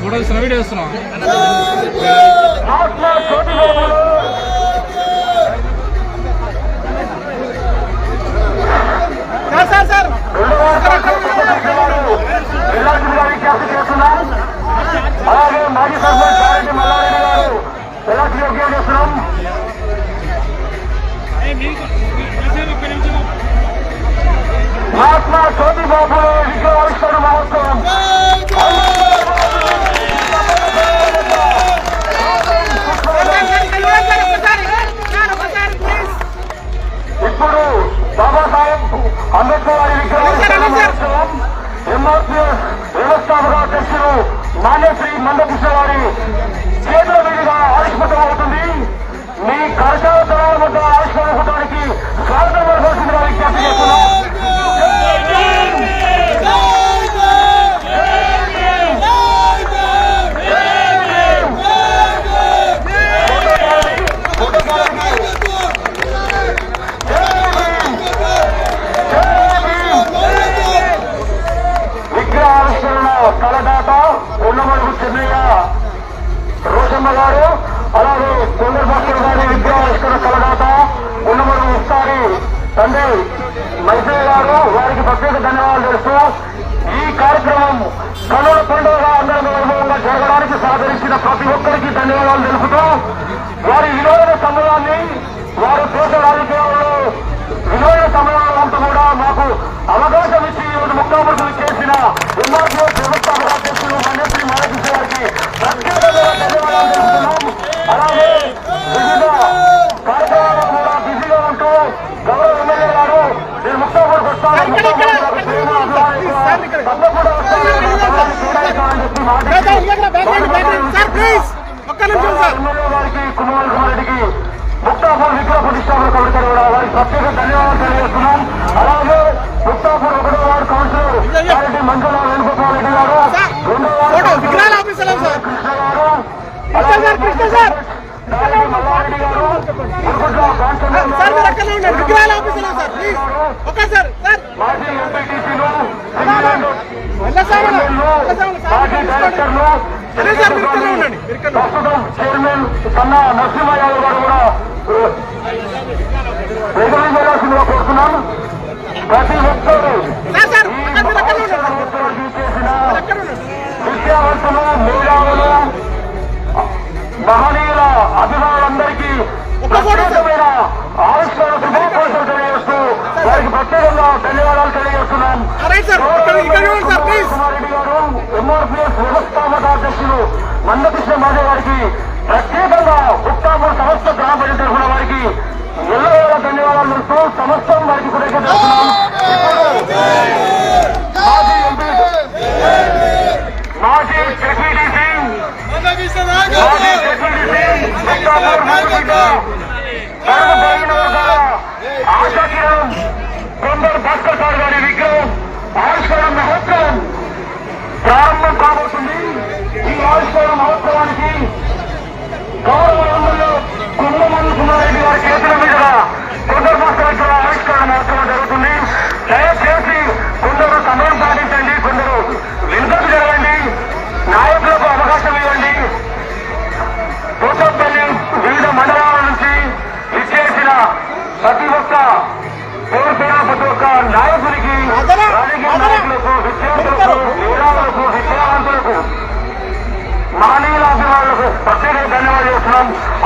Photo ఇస్తున్నా video ఇస్తున్నాం sir sir అలాగే మాజీ సర్పంచ్ కారెడ్డి మల్లారెడ్డి గారు ఎలా యోగ్యం చేస్తున్నాం Atma, Sodi Bobo, Vigor, Sarmato. Vigor! Mysore గారు వారికి ప్రత్యేక ధన్యవాదాలు తెలుస్తూ ఈ కార్యక్రమం కనుల పండుగ అందరం వైభవంగా జరగడానికి సహకరించిన ప్రతి ఒక్కరికి ధన్యవాదాలు తెలుపుతూ వారి విలువైన సమయాన్ని వారు దేశ రాజకీయాల్లో విలువైన సమయంలో కూడా మాకు అవకాశం ఇచ్చి ఈరోజు ముఖ్యమంత్రులు చేసిన ఎంఆర్పీఎస్ ఒక్క నిమిషం సార్. కుమార్ కుమార్ రెడ్డికి ముక్తాపూర్ విగ్రహ ప్రతిష్టాపన కమిటీ కూడా వారికి ప్రత్యేక ధన్యవాదాలు తెలియజేస్తున్నాం. అలాగే ముక్తాపూర్ ఒకటో వార్డు కౌన్సిలర్ గారెడ్డి మంజుల వేణుగోపాల్ రెడ్డి గారు రెండో వార్డు విగ్రహాల ఆఫీసులో sir. Krishna garu Krishna sir, Krishna sir. Mallareddy garu Murugudla Kanchan sir మీరు అక్కడనే ఉండండి. విగ్రహాల ఆఫీసులో sir please. Okay sir sir. మాజీ ఎంపీటీసీలు మాజీ డైరెక్టర్లు చైర్మన్ కన్నా నరసింహ యాదవ్ గారు కూడా రెగ్యులర్ చేయాల్సిందిగా కోరుతున్నాం. ప్రతి ఒక్కరు విద్యావంతులు మేధావులు మహనీయుల అభిమానులందరికీ ప్రత్యేకమైన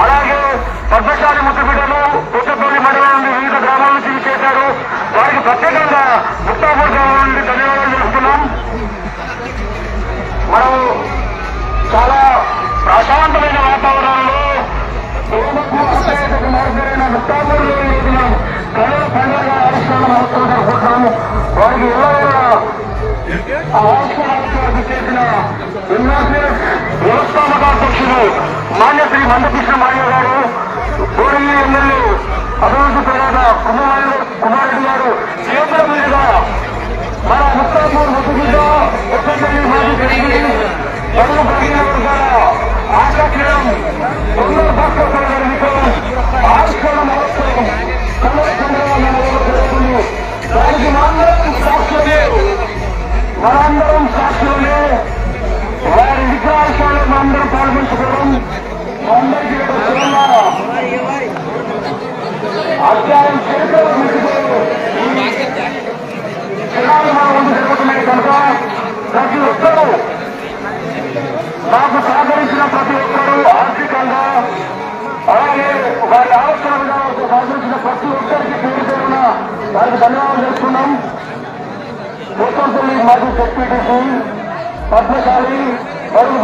అలాగే పద్మశాలి ముద్దుబిడ్డలు పోచంపల్లి మండలం నుండి వివిధ గ్రామాల నుంచి చేశారు వారికి ప్రత్యేకంగా ముక్తాపూర్ గ్రామం నుండి ధన్యవాదాలు చేస్తున్నాం మనం చాలా ప్రశాంతమైన వాతావరణంలో మార్గరైన కళల పండుగ ఆవిష్కరణ మహోత్సవం వారికి ఎలా ఆ ఆవిష్కరణ చేసిన ఎన్ఆర్సీఎస్ వ్యవస్థాపక అధ్యక్షులు మాన్యశ్రీ మందకృష్ణ మాయ గారు గోడల్లి ఎమ్మెల్యే అభివృద్ధి ప్రధాన కుమార్ కుమారెడ్డి గారు కేంద్ర మీదుగా మన ముత్తాపూర్ ముద్దుబిడ్డ ఉత్తరపల్లి మాజీ జరిగింది మనందరం సాక్షులే వారి విగ్రహావిష్కరణలో మనందరం పాల్గొంచుకోవడం మనందరికీ ఒక అధ్యాయం చరిత్రలో మిగిలిపోయి ముందు జరుగుతున్నాయి కనుక ప్రతి ఒక్కరూ మాకు సహకరించిన ప్రతి ఒక్కరూ ఆర్థికంగా అలాగే వారి ఆలోచన విధానాలతో సహకరించిన ప్రతి ఒక్కరికి పేరు పేరున వారికి ధన్యవాదాలు చేస్తున్నాం మాజీ డిప్యూటీసీ పద్మశాలి మరియు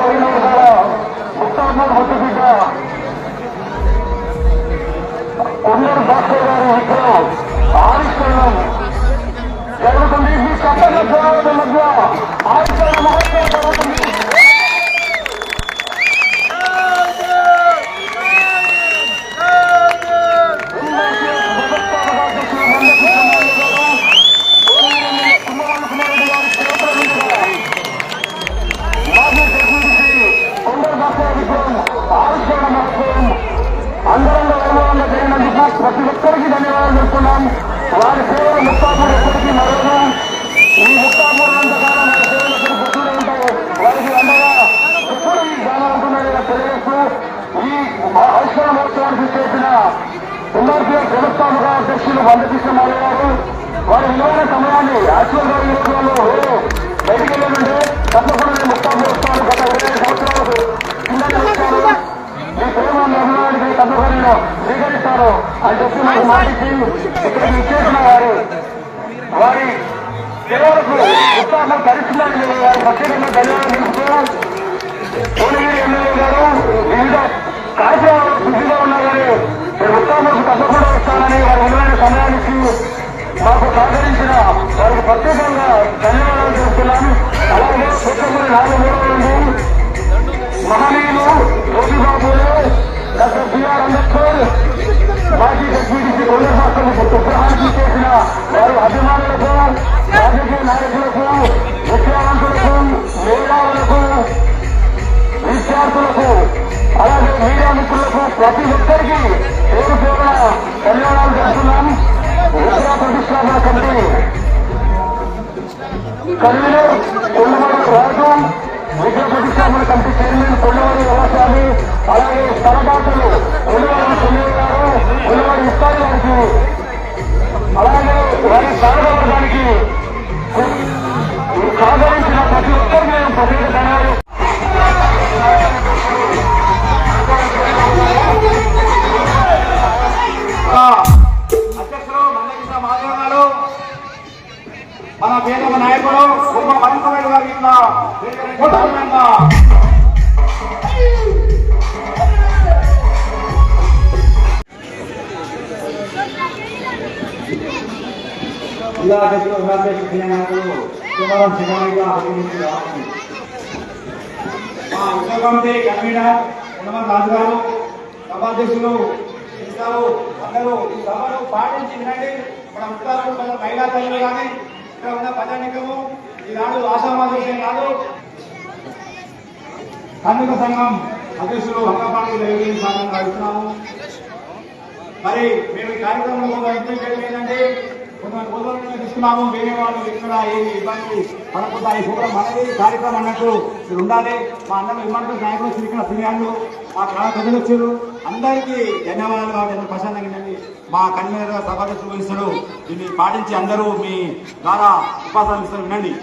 ప్రతి ఒక్కరికి ధన్యవాదాలు చెప్తున్నాం వారి సేవలు ముక్తాపూర్ ఎప్పటికీ మరొక ఈ ముక్తాపూర్ అంతకాలం వారి సేవలు ఎప్పుడు గుర్తునే ఉంటాయి వారికి అండగా ఎప్పుడు ఈ గానం ఉంటున్నారో తెలియజేస్తూ ఈ ఐశ్వర్య మహోత్సవానికి చేసిన ఎంఆర్పీఎఫ్ వ్యవస్థాపక అధ్యక్షులు వందకృష్ణ మాలయ్య గారు వారి విలువైన సమయాన్ని యాక్చువల్ గారి రోజులలో బయటికి వెళ్ళాలంటే తప్పకుండా నేను ముక్తాపూర్ వస్తాను గత ఇరవై సంవత్సరాలకు కింద వచ్చాను మీ ప్రేమ అభిమానానికి తప్పకుండా స్వీకరిస్తారు. స్వీకరిస్తాను అని చెప్పి నాకు వారు వారి పిల్లలకు ఉత్సాహం కరిస్తున్నారని వారి ప్రత్యేకంగా ధన్యవాదాలు. తెలుపుతూ ఎమ్మెల్యే గారు వివిధ కార్యక్రమాలు బిజీగా ఉన్నా కానీ తప్పకుండా వస్తానని వారి విలువైన సమయానికి మాకు సహకరించిన వారికి ప్రత్యేకంగా ధన్యవాదాలు తెలుపుతున్నాను విద్యార్థులకు అలాగే మీడియా మిత్రులకు ప్రతి ఒక్కరికి పేరు పేరున ధన్యవాదాలు చేస్తున్నాం విద్యా ప్రతిష్టాపన కమిటీ. కన్వీనర్ కొండమూరు రాజు విద్యా ప్రతిష్టాపన కమిటీ చైర్మన్ కొండమూరు వ్యవసాయి అలాగే స్థలదాతలు కొండమూరు సునీల్ గారు కొండమూరు ఇస్తాయి గారికి. అలాగే వారి సహకారానికి మరింతమైన గారి కింద కూటమిగా జిల్లా అధ్యక్షులు మా కన్వీనర్ ఉన్నమన్ రాజు గారు సభాధ్యక్షులు అందరూ ఈ సభను పాటించి వినండి. మన ఉత్తరాలు మన మహిళా తల్లి కానీ ఇక్కడ ఉన్న ప్రజానికము ఈనాడు ఆశామాదేశం కాదు. కార్మిక సంఘం అధ్యక్షులు హంగపాటి దేవి స్వాగతం కలుస్తున్నాము మరి మేము ఈ కార్యక్రమంలో ఒక ఏంటంటే కొంతమంది రోజులు తీసుకున్నాము వేరే వాళ్ళు ఇక్కడ ఏమి ఇబ్బంది పడకుండా ఈ ప్రోగ్రాం మనది కార్యక్రమం అన్నట్టు మీరు ఉండాలి. మా అన్నలు ఇమ్మంటే నాయకులు వచ్చి ఇక్కడ సీనియర్లు మా కళా ప్రజలు వచ్చారు. అందరికీ ధన్యవాదాలు కాబట్టి ప్రశాంతంగా మా కన్వీనర్ సభాధ్యక్షులు వహిస్తాడు దీన్ని పాటించి అందరూ మీ ద్వారా ఉపాసన ఇస్తారు. వినండి.